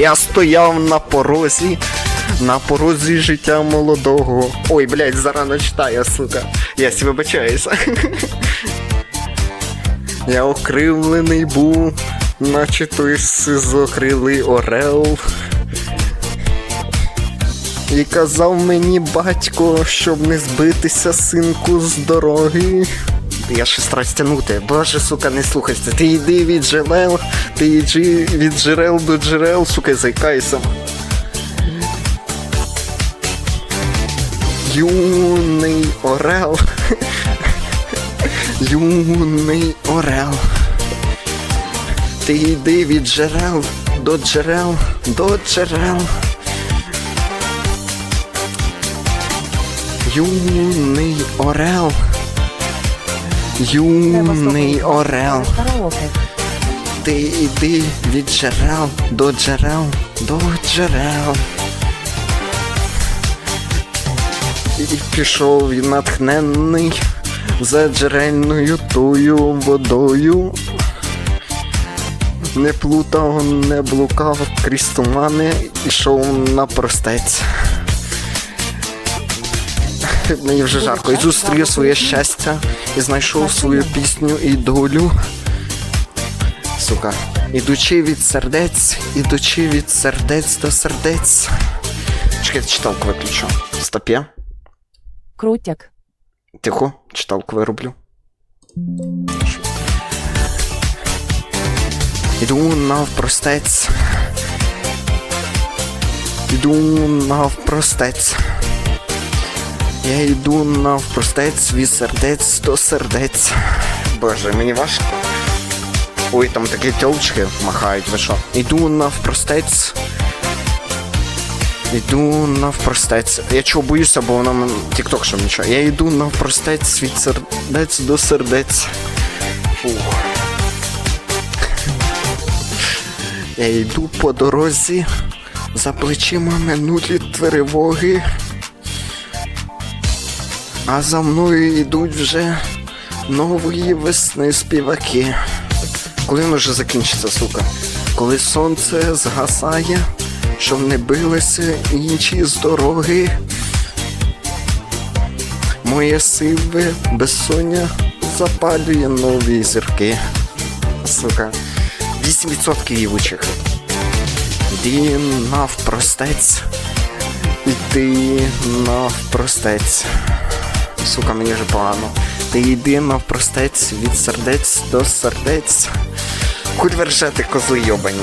Я стояв на порозі, на порозі життя молодого. Ой, блядь, зарано читаю, сука. Я сі вибачаюся. Я окривлений був, наче той сизокрилий орел. І казав мені батько, щоб не збитися, синку, з дороги. Я стараюсь тягнути. Боже, сука, не слухайся. Ти йди від джерел, ти йди від джерел до джерел, сука, заїкайся. Юний орел. Юний орел. Ти йди від джерел до джерел, до джерел. Юний орел. Юний орел. Ти йди від джерел до джерел, до джерел. І пішов він натхненний за джерельною тою водою. Не плутав, не блукав крізь тумани, ішов на простець. Мені вже жарко. І зустрів своє щастя і знайшов свою пісню і долю. Сука. Ідучи від сердець, ідучи від сердець до сердець. Чекайте, читалку виключу. Стоп. Крутяк. Тихо, читалку вироблю. Іду навпростець. Іду навпростець. Я йду навпростець від сердець до сердець. Боже, мені важко. Ой, там такі тьолочки махають, ви що? Іду навпростець. Іду навпростець. Я чого боюся, бо мен... Тік-ток, щоб нічого. Я йду навпростець від сердець до сердець. Фух. Я йду по дорозі, за плечима минулі тривоги. А за мною йдуть вже нової весни співаки. Коли вже закінчиться, сука? Коли сонце згасає, щоб не билися інші з дороги. Моє сиве безсоння запалює нові зірки. Сука. 8% ївучих. Іди навпростець. Іди навпростець. Сука, мені вже погано. Ти йди навпростець від сердець до сердець. Хоть вершати козли йобані.